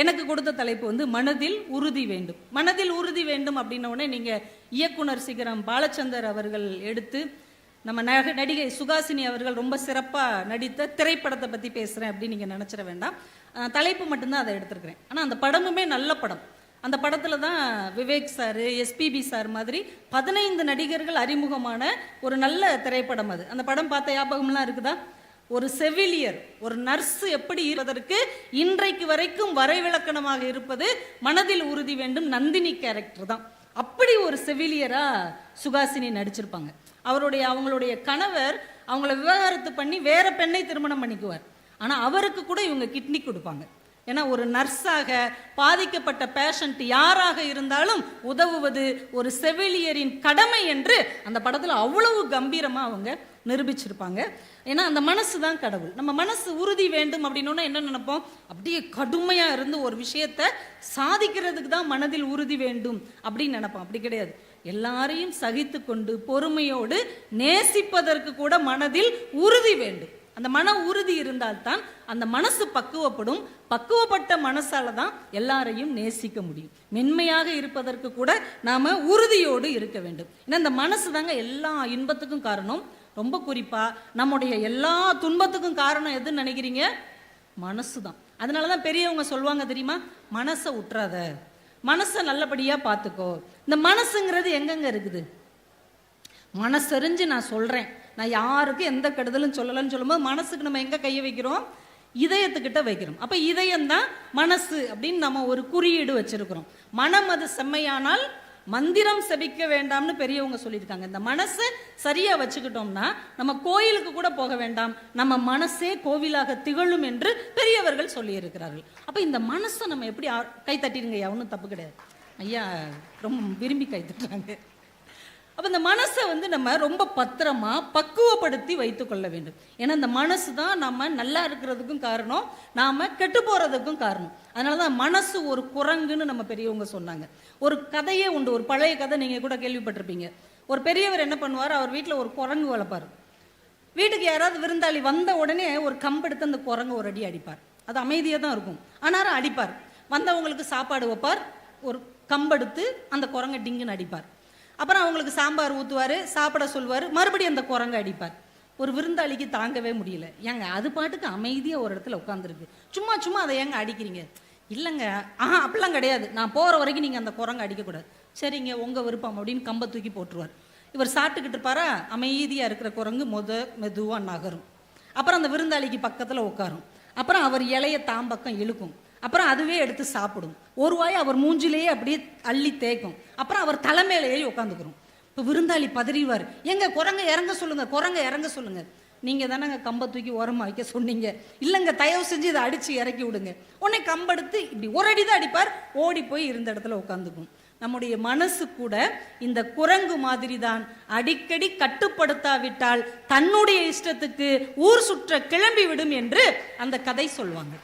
எனக்கு கொடுத்த தலைப்பு வந்து மனதில் உறுதி வேண்டும். மனதில் உறுதி வேண்டும் அப்படின்ன உடனே நீங்க இயக்குனர் சிகரம் பாலச்சந்தர் அவர்கள் எடுத்து நம்ம நக நடிகை சுகாசினி அவர்கள் ரொம்ப சிறப்பாக நடித்த திரைப்படத்தை பற்றி பேசுகிறேன் அப்படின்னு நீங்கள் நினச்சிட வேண்டாம். தலைப்பு மட்டும்தான் அதை எடுத்திருக்கிறேன். ஆனால் அந்த படமுமே நல்ல படம். அந்த படத்தில் தான் விவேக் சார் எஸ்பிபி சார் மாதிரி பதினைந்து நடிகர்கள் அறிமுகமான ஒரு நல்ல திரைப்படம் அது. அந்த படம் பார்த்த ஞாபகம்லாம் இருக்குதா? ஒரு செவிலியர் ஒரு நர்ஸ் எப்படி இருப்பதற்கு இன்றைக்கு வரைக்கும் வரைவிலக்கணமாக இருப்பது மனதில் உறுதி வேண்டும் நந்தினி கேரக்டர் தான். அப்படி ஒரு செவிலியரா சுகாசினி நடிச்சிருப்பாங்க. அவருடைய அவங்களுடைய கணவர் அவங்கள விவகாரத்து பண்ணி வேற பெண்ணை திருமணம் பண்ணிக்குவார். ஆனா அவருக்கு கூட இவங்க கிட்னி கொடுப்பாங்க. ஏன்னா ஒரு நர்ஸாக பாதிக்கப்பட்ட பேஷண்ட் யாராக இருந்தாலும் உதவுவது ஒரு செவிலியரின் கடமை என்று அந்த படத்தில் அவ்வளவு கம்பீரமாக அவங்க நிரூபிச்சிருப்பாங்க. ஏன்னா அந்த மனசு தான் கடவுள். நம்ம மனசு உறுதி வேண்டும் அப்படின்னா என்ன நினைப்போம்? அப்படியே கடுமையாக இருந்து ஒரு விஷயத்த சாதிக்கிறதுக்கு தான் மனதில் உறுதி வேண்டும் அப்படின்னு நினைப்போம். அப்படி கிடையாது. எல்லாரையும் சகித்து கொண்டு பொறுமையோடு நேசிப்பதற்கு கூட மனதில் உறுதி வேண்டும். அந்த மன உறுதி இருந்தால்தான் அந்த மனசு பக்குவப்படும். பக்குவப்பட்ட மனசால தான் எல்லாரையும் நேசிக்க முடியும். மென்மையாக இருப்பதற்கு கூட நாம உறுதியோடு இருக்க வேண்டும். ஏன்னா இந்த மனசு தாங்க எல்லா இன்பத்துக்கும் காரணம். ரொம்ப குறிப்பா நம்முடைய எல்லா துன்பத்துக்கும் காரணம் எதுன்னு நினைக்கிறீங்க? மனசு தான் அதனால தான் பெரியவங்க சொல்லுவாங்க தெரியுமா? மனசை உற்றாத. மனசை நல்லபடியாக பார்த்துக்கோ. இந்த மனசுங்கிறது எங்கெங்க இருக்குது? மனசறிஞ்சு நான் சொல்கிறேன் நான் யாருக்கும் எந்த கெடுதலும் சொல்லலைன்னு சொல்லும்போது மனசுக்கு நம்ம எங்கே கையை வைக்கிறோம்? இதயத்துக்கிட்ட வைக்கிறோம். அப்போ இதயம் தான் மனசு அப்படின்னு நம்ம ஒரு குறியீடு வச்சிருக்கிறோம். மனம் அது செம்மையானால் மந்திரம் செபிக்க வேண்டாம்னு பெரியவங்க சொல்லியிருக்காங்க. இந்த மனசை சரியாக வச்சுக்கிட்டோம்னா நம்ம கோயிலுக்கு கூட போக வேண்டாம். நம்ம மனசே கோவிலாக திகழும் என்று பெரியவர்கள் சொல்லியிருக்கிறார்கள். அப்போ இந்த மனசை நம்ம எப்படி கை தட்டிடுங்க ஒன்றும் தப்பு கிடையாது. ஐயா ரொம்ப விரும்பி கை தட்டுறாங்க அப்போ இந்த மனசை வந்து நம்ம ரொம்ப பத்திரமா பக்குவப்படுத்தி வைத்துக்கொள்ள வேண்டும். ஏன்னா இந்த மனசு தான் நம்ம நல்லா இருக்கிறதுக்கும் காரணம் நாம் கெட்டு போகிறதுக்கும் காரணம். அதனால தான் மனசு ஒரு குரங்குன்னு நம்ம பெரியவங்க சொன்னாங்க. ஒரு கதையே உண்டு ஒரு பழைய கதை நீங்கள் கூட கேள்விப்பட்டிருப்பீங்க. ஒரு பெரியவர் என்ன பண்ணுவார்? அவர் வீட்டில் ஒரு குரங்கு வளர்ப்பார். வீட்டுக்கு யாராவது விருந்தாளி வந்த உடனே ஒரு கம்பெடுத்து அந்த குரங்கு ஒரு அடி அடிப்பார். அது அமைதியாக தான் இருக்கும். ஆனாலும் அடிப்பார். வந்தவங்களுக்கு சாப்பாடு வைப்பார். ஒரு கம்பெடுத்து அந்த குரங்கை டிங்குன்னு அடிப்பார். அப்புறம் அவங்களுக்கு சாம்பார் ஊற்றுவார் சாப்பிட சொல்லுவார். மறுபடியும் அந்த குரங்கு அடிப்பார். ஒரு விருந்தாளிக்கு தாங்கவே முடியல. ஏங்க அது பாட்டுக்கு அமைதியாக ஒரு இடத்துல உட்காந்துருக்கு சும்மா சும்மா அதை ஏங்க அடிக்கிறீங்க? இல்லைங்க. ஆஹா அப்படிலாம் கிடையாது. நான் போகிற வரைக்கும் நீங்கள் அந்த குரங்கு அடிக்கக்கூடாது. சரிங்க உங்கள் விருப்பம் அப்படின்னு கம்பை தூக்கி போட்டுருவார். இவர் சாப்பிட்டுக்கிட்டு இருப்பாரா? அமைதியாக இருக்கிற குரங்கு முத மெதுவாக நகரும். அப்புறம் அந்த விருந்தாளிக்கு பக்கத்தில் உட்காரும். அப்புறம் அவர் இலைய தாம்பக்கம் இழுக்கும். அப்புறம் அதுவே எடுத்து சாப்பிடும். ஒரு வாய் அவர் மூஞ்சிலேயே அப்படியே அள்ளி தேய்க்கும். அப்புறம் அவர் தலைமையிலேயே உட்காந்துக்கிறோம் இப்போ விருந்தாளி பதறிவார் எங்க குரங்க இறங்க சொல்லுங்க குரங்க இறங்க சொல்லுங்க. நீங்க தானங்க கம்பை தூக்கி ஓரமாக வைக்க சொன்னீங்க. இல்லைங்க தயவு செஞ்சு இதை அடிச்சு இறக்கி விடுங்க. உடனே கம்பெடுத்து இப்படி ஒரு அடி தான் அடிப்பார். ஓடி போய் இருந்த இடத்துல உட்காந்துக்கும் நம்முடைய மனசு கூட இந்த குரங்கு மாதிரி தான் அடிக்கடி கட்டுப்படுத்தாவிட்டால் தன்னுடைய இஷ்டத்துக்கு ஊர் சுற்ற கிளம்பி விடும் என்று அந்த கதை சொல்வாங்க.